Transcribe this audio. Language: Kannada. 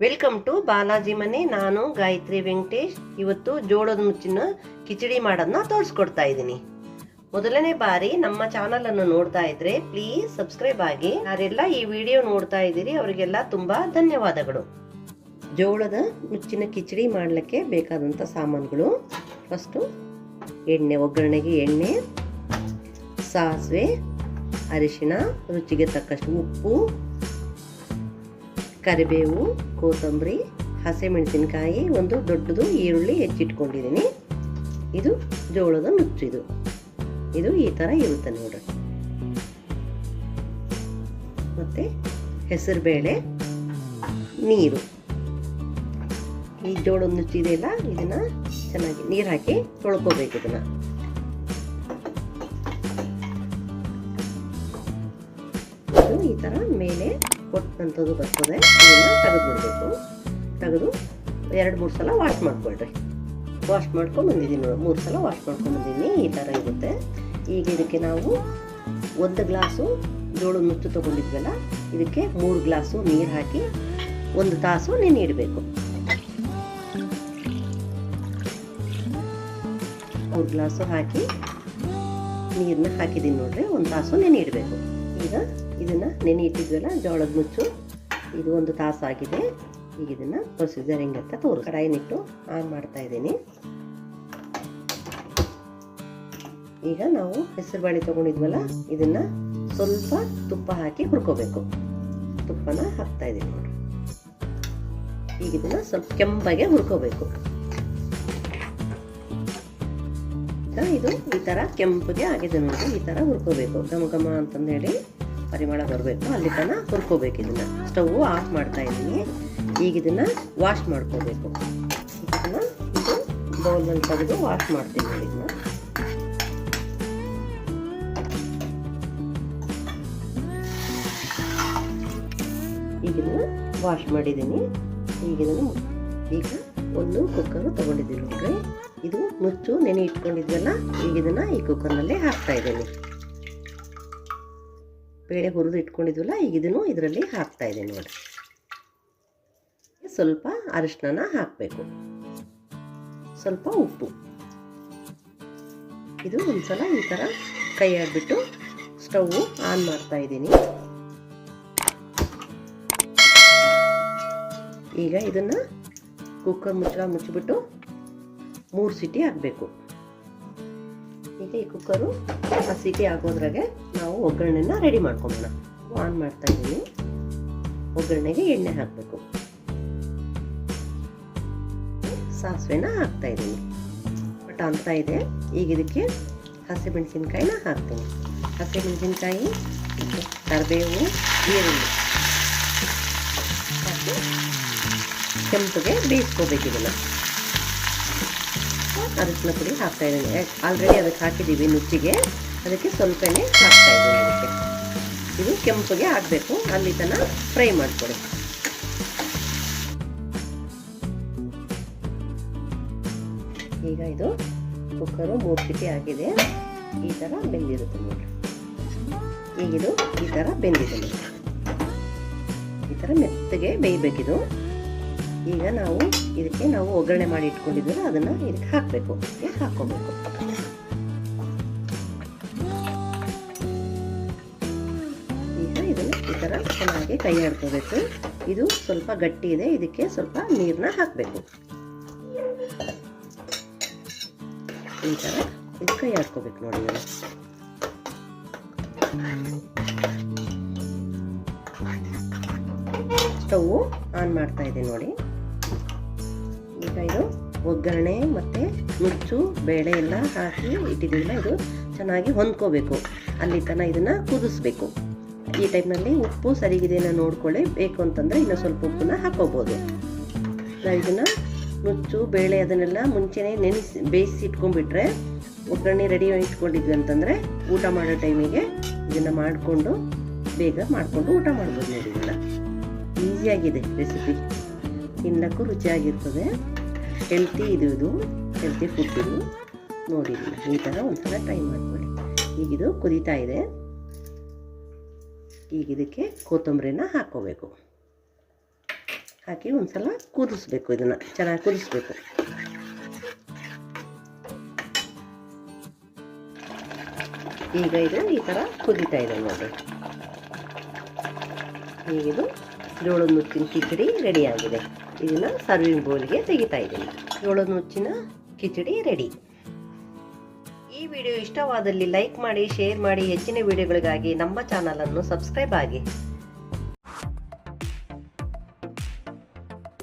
ವೆಲ್ಕಮ್ ಟು ಬಾಲಾಜಿ ಮನೆ ನಾನು ಗಾಯತ್ರಿ ವೆಂಕಟೇಶ್ ಇವತ್ತು ಜೋಳದ ಮುಚ್ಚಿನ ಕಿಚಡಿ ಮಾಡೋದನ್ನ ತೋರಿಸ್ಕೊಡ್ತಾ ಇದ್ದೀನಿ ಮೊದಲನೇ ಬಾರಿ ನಮ್ಮ ಚಾನಲ್ ಅನ್ನು ನೋಡ್ತಾ ಇದ್ರೆ ಪ್ಲೀಸ್ ಸಬ್ಸ್ಕ್ರೈಬ್ ಆಗಿ ಯಾರೆಲ್ಲ ಈ ವಿಡಿಯೋ ನೋಡ್ತಾ ಇದ್ದೀರಿ ಅವರಿಗೆಲ್ಲ ತುಂಬಾ ಧನ್ಯವಾದಗಳು ಜೋಳದ ಮುಚ್ಚಿನ ಕಿಚಡಿ ಮಾಡಲಿಕ್ಕೆ ಬೇಕಾದಂಥ ಸಾಮಾನುಗಳು ಫಸ್ಟು ಎಣ್ಣೆ ಒಗ್ಗರಣೆಗೆ ಎಣ್ಣೆ ಸಾಸಿವೆ ಅರಿಶಿಣ ರುಚಿಗೆ ತಕ್ಕಷ್ಟು ಉಪ್ಪು ಕರಿಬೇವು, ಕೊತ್ತಂಬರಿ, ಹಸಿಮೆಣಸಿನಕಾಯಿ, ಒಂದು ದೊಡ್ಡದು ಈರುಳ್ಳಿ ಹೆಚ್ಚಿಟ್ಕೊಂಡಿದ್ದೀನಿ. ಇದು ಜೋಳದ ನುಚ್ಚಿದು. ಇದು ಈ ಥರ ಇರುತ್ತೆ ನೋಡ್ರಿ. ಮತ್ತು ಹೆಸರುಬೇಳೆ, ನೀರು. ಈ ಜೋಳದ ನುಚ್ಚಿದೆಯಲ್ಲ ಇದನ್ನು ಚೆನ್ನಾಗಿ ನೀರು ಹಾಕಿ ತೊಳ್ಕೋಬೇಕು ಇದನ್ನು. ಇದು ಈ ಥರ ಮೇಲೆ ಕೊಟ್ಟಂಥದ್ದು ಬರ್ತದೆ. ಅದನ್ನು ತೆಗೆದು ಬಿಡಬೇಕು ತೆಗೆದು ಎರಡು, ಮೂರು ಸಲ ವಾಶ್ ಮಾಡ್ಕೊಳ್ರಿ. ವಾಶ್ ಮಾಡ್ಕೊಂಡು ಬಂದಿದ್ದೀನಿ ನೋಡಿ. ಮೂರು ಸಲ ವಾಶ್ ಮಾಡ್ಕೊಂಡು ಬಂದಿದ್ದೀನಿ. ಈ ಥರ ಇರುತ್ತೆ. ಈಗ ಇದಕ್ಕೆ ನಾವು ಒಂದು ಗ್ಲಾಸು ಜೋಳದ ನುಚ್ಚು ತೊಗೊಂಡಿದ್ವಲ್ಲ, ಇದಕ್ಕೆ ಮೂರು ಗ್ಲಾಸು ನೀರು ಹಾಕಿ ಒಂದು ತಾಸು ನೆನೆ ಇಡಬೇಕು. ಮೂರು ಗ್ಲಾಸು ಹಾಕಿ ನೀರನ್ನ ಹಾಕಿದ್ದೀನಿ ನೋಡ್ರಿ. ಒಂದು ತಾಸು ನೆನೆ ಇಡಬೇಕು. ಈಗ ಇದನ್ನು ನೆನೆ ಇಟ್ಟಿದ್ವಲ್ಲ ಜೋಳದ ನುಚ್ಚು. ಇದು ಒಂದು ತಾಸು ಆಗಿದೆ. ಈಗ ಇದನ್ನು ಪ್ರೊಸೀಜರ್ ಅಂತ ತೋರು ಕಡಾಯಿನಿಟ್ಟು ಆನ್ ಮಾಡ್ತಾ ಇದ್ದೀನಿ. ಈಗ ನಾವು ಹೆಸರು ಬೇಳೆ ತೊಗೊಂಡಿದ್ವಲ್ಲ ಇದನ್ನು ಸ್ವಲ್ಪ ತುಪ್ಪ ಹಾಕಿ ಹುರ್ಕೋಬೇಕು. ತುಪ್ಪನ ಹಾಕ್ತಾ ಇದ್ದೀನಿ ನೋಡಿ. ಈಗ ಇದನ್ನು ಸ್ವಲ್ಪ ಕೆಂಪಾಗೆ ಹುರ್ಕೋಬೇಕು. ಇದು ಈ ಥರ ಕೆಂಪಗೆ ಆಗಿದೆ ನೋಡಿ ಈ ಥರ ಹುರ್ಕೋಬೇಕು. ಘಮ ಘಮ ಅಂತಂದು ಹೇಳಿ ಪರಿಮಳ ಬರಬೇಕು. ಅಲ್ಲಿ ತನಕ ಹುರ್ಕೋಬೇಕು ಇದನ್ನು. ಸ್ಟವ್ ಆಫ್ ಮಾಡ್ತಾ ಇದ್ದೀನಿ. ಈಗ ಇದನ್ನು ವಾಶ್ ಮಾಡ್ಕೋಬೇಕು. ಇದನ್ನು ಇದು ಬೌಲಲ್ಲಿ ತೆಗೆದು ವಾಶ್ ಮಾಡ್ತೀನಿ ನೋಡಿ ಇದನ್ನ. ಈಗ ವಾಶ್ ಮಾಡಿದ್ದೀನಿ. ಈಗ ಇದನ್ನು ಈಗ ಒಂದು ಕುಕ್ಕರ್ ತಗೊಂಡಿದ್ದೀನಿ ನೋಡ್ರಿ. ಇದು ನುಚ್ಚು, ನೆನೆ ಇಟ್ಕೊಂಡಿದ್ವಲ್ಲ ಈಗ ಇದನ್ನ ಈ ಕುಕ್ಕರ್ನಲ್ಲೇ ಹಾಕ್ತಾ ಇದ್ದೀನಿ. ಬೇಳೆ ಹುರಿದು ಇಟ್ಕೊಂಡಿದ್ವಲ್ಲ, ಈಗ ಇದನ್ನು ಇದರಲ್ಲಿ ಹಾಕ್ತಾ ಇದ್ದೀನಿ ನೋಡಿ. ಸ್ವಲ್ಪ ಅರಿಶಿನ ಹಾಕಬೇಕು. ಸ್ವಲ್ಪ ಉಪ್ಪು. ಇದು ಒಂದ್ಸಲ ಈ ಥರ ಕೈ ಆಡಿಬಿಟ್ಟು ಸ್ಟವ್ ಆನ್ ಮಾಡ್ತಾ ಇದ್ದೀನಿ. ಈಗ ಇದನ್ನ ಕುಕ್ಕರ್ ಮುಚ್ಚಳ ಮುಚ್ಚಿಬಿಟ್ಟು ಮೂರು ಸಿಟಿ ಹಾಕಬೇಕು ಈಗ ಈ ಕುಕ್ಕರು ಆ ಸಿಟಿ ಆಗೋದ್ರಾಗೆ ನಾವು ಒಗ್ಗರಣೆನ ರೆಡಿ ಮಾಡ್ಕೊಳ್ಳೋಣ ಆನ್ ಮಾಡ್ತಾ ಇದ್ದೀನಿ. ಒಗ್ಗರಣೆಗೆ ಎಣ್ಣೆ ಹಾಕಬೇಕು. ಸಾಸಿವೆನ ಹಾಕ್ತಾ ಇದ್ದೀನಿ. ಬಟ್ ಅಂತ ಇದೆ. ಈಗ ಇದಕ್ಕೆ ಹಸಿಮೆಣಸಿನ್ಕಾಯಿನ ಹಾಕ್ತೀನಿ. ಹಸಿಮೆಣಸಿನ್ಕಾಯಿ ಕರಿಬೇವು, ಈರುಳ್ಳಿ. ಕೆಂಪಗೆ ಬೇಯಿಸ್ಕೋಬೇಕು ಇದನ್ನು. ಅರಿಶಿನ ಪುಡಿ ಹಾಕ್ತಾ ಇದ್ದೀನಿ. ಆಲ್ರೆಡಿ ಅದಕ್ಕೆ ಹಾಕಿದ್ದೀವಿ ನುಚ್ಚಿಗೆ. ಅದಕ್ಕೆ ಸ್ವಲ್ಪನೇ ಹಾಕ್ತಾ ಇದ್ದೀನಿ ಅದಕ್ಕೆ. ಇದು ಕೆಂಪಗೆ ಹಾಕಬೇಕು. ಅಲ್ಲಿ ತನಕ ಫ್ರೈ ಮಾಡಿಕೊಡಿ ಈಗ ಇದು ಕುಕ್ಕರು ಮೂರು ಆಗಿದೆ. ಈ ಥರ ಬೆಂದಿರುತ್ತೆ ನೋಡಿ ಈಗಿದು ಈ ಥರ ಬೆಂದಿದೆ ಈ ಥರ ಮೆತ್ತಗೆ ಬೇಯಬೇಕಿದು. ಈಗ ನಾವು ಇದಕ್ಕೆ ನಾವು ಒಗ್ಗರಣೆ ಮಾಡಿ ಇಟ್ಕೊಂಡಿದ್ದೀವಿ ಅದನ್ನ ಇದಕ್ಕೆ ಹಾಕಬೇಕು. ಹಾಕೋಬೇಕು ಈಗ ಇದನ್ನ ಈ ಥರ ಚೆನ್ನಾಗಿ ಕೈ ಆಡ್ಕೋಬೇಕು ಇದು ಸ್ವಲ್ಪ ಗಟ್ಟಿ ಇದೆ, ಇದಕ್ಕೆ ಸ್ವಲ್ಪ ನೀರನ್ನ ಹಾಕಬೇಕು. ಈ ಥರ ಇದು ಕೈ ಆಡ್ಕೋಬೇಕು ನೋಡಿ ಸ್ಟವ್ ಆನ್ ಮಾಡ್ತಾ ಇದ್ದೀನಿ ನೋಡಿ. ಇದು ಒಗ್ಗರಣೆ ಮತ್ತು ನುಚ್ಚು, ಬೇಳೆ ಎಲ್ಲ ಹಾಕಿ ಇಟ್ಟಿದ್ದೀನಿ ಇದು ಚೆನ್ನಾಗಿ ಹೊಂದ್ಕೋಬೇಕು. ಅಲ್ಲಿ ತನಕ ಇದನ್ನು ಕುದಿಸ್ಬೇಕು. ಈ ಟೈಮ್ನಲ್ಲಿ ಉಪ್ಪು ಸರಿಗಿದೆಯನ್ನ ನೋಡ್ಕೊಳ್ಳಿ. ಬೇಕು ಅಂತಂದರೆ ಇನ್ನೂ ಸ್ವಲ್ಪ ಉಪ್ಪನ್ನ ಹಾಕೋಬೋದು. ನಾವು ಇದನ್ನು ನುಚ್ಚು, ಬೇಳೆ ಅದನ್ನೆಲ್ಲ ಮುಂಚೆನೇ ನೆನೆಸಿ, ಬೇಯಿಸಿ ಇಟ್ಕೊಂಡ್ಬಿಟ್ರೆ, ಒಗ್ಗರಣೆ ರೆಡಿ ಇಟ್ಕೊಂಡಿದ್ವಿ ಅಂತಂದರೆ ಊಟ ಮಾಡೋ ಟೈಮಿಗೆ ಇದನ್ನು ಮಾಡಿಕೊಂಡು, ಬೇಗ ಮಾಡಿಕೊಂಡು ಊಟ ಮಾಡ್ಬೋದು ನೋಡಿ ಈಸಿಯಾಗಿದೆ ರೆಸಿಪಿ ತಿನ್ನಕ್ಕೂ ರುಚಿಯಾಗಿರ್ತದೆ. ಹೆಲ್ತಿ ಇದು ಇದು, ಹೆಲ್ತಿ ಫುಡ್ ಇದು. ನೋಡಿ, ಈ ಥರ ಒಂದ್ಸಲ ಟ್ರೈ ಮಾಡ್ಕೊಳ್ಳಿ. ಈಗಿದು ಕುದೀತಾ ಇದೆ. ಈಗ ಇದಕ್ಕೆ ಕೊತ್ತಂಬರಿನ ಹಾಕ್ಕೋಬೇಕು. ಹಾಕಿ ಒಂದ್ಸಲ ಕುದಿಸ್ಬೇಕು ಇದನ್ನು. ಚೆನ್ನಾಗಿ ಕುದಿಸ್ಬೇಕು. ಈಗ ಇದು ಈ ಥರ ಕುದೀತಾ ಇದೆ ನೋಡಿ. ಈಗಿದು ಜೋಳದ ನುಚ್ಚಿನ ಕಿಚಡಿ ರೆಡಿಯಾಗಿದೆ ಇದನ್ನು ಸರ್ವಿಂಗ್ ಬೌಲ್ಗೆ ತೆಗಿತಾ ಇದ್ದೀನಿ. ಏಳು ನುಚ್ಚಿನ ಕಿಚಡಿ ರೆಡಿ ಈ ವಿಡಿಯೋ ಇಷ್ಟವಾದಲ್ಲಿ ಲೈಕ್ ಮಾಡಿ ಶೇರ್ ಮಾಡಿ, ಹೆಚ್ಚಿನ ವಿಡಿಯೋಗಳಿಗಾಗಿ ನಮ್ಮ ಚಾನಲನ್ನು ಸಬ್ಸ್ಕ್ರೈಬ್ ಆಗಿ.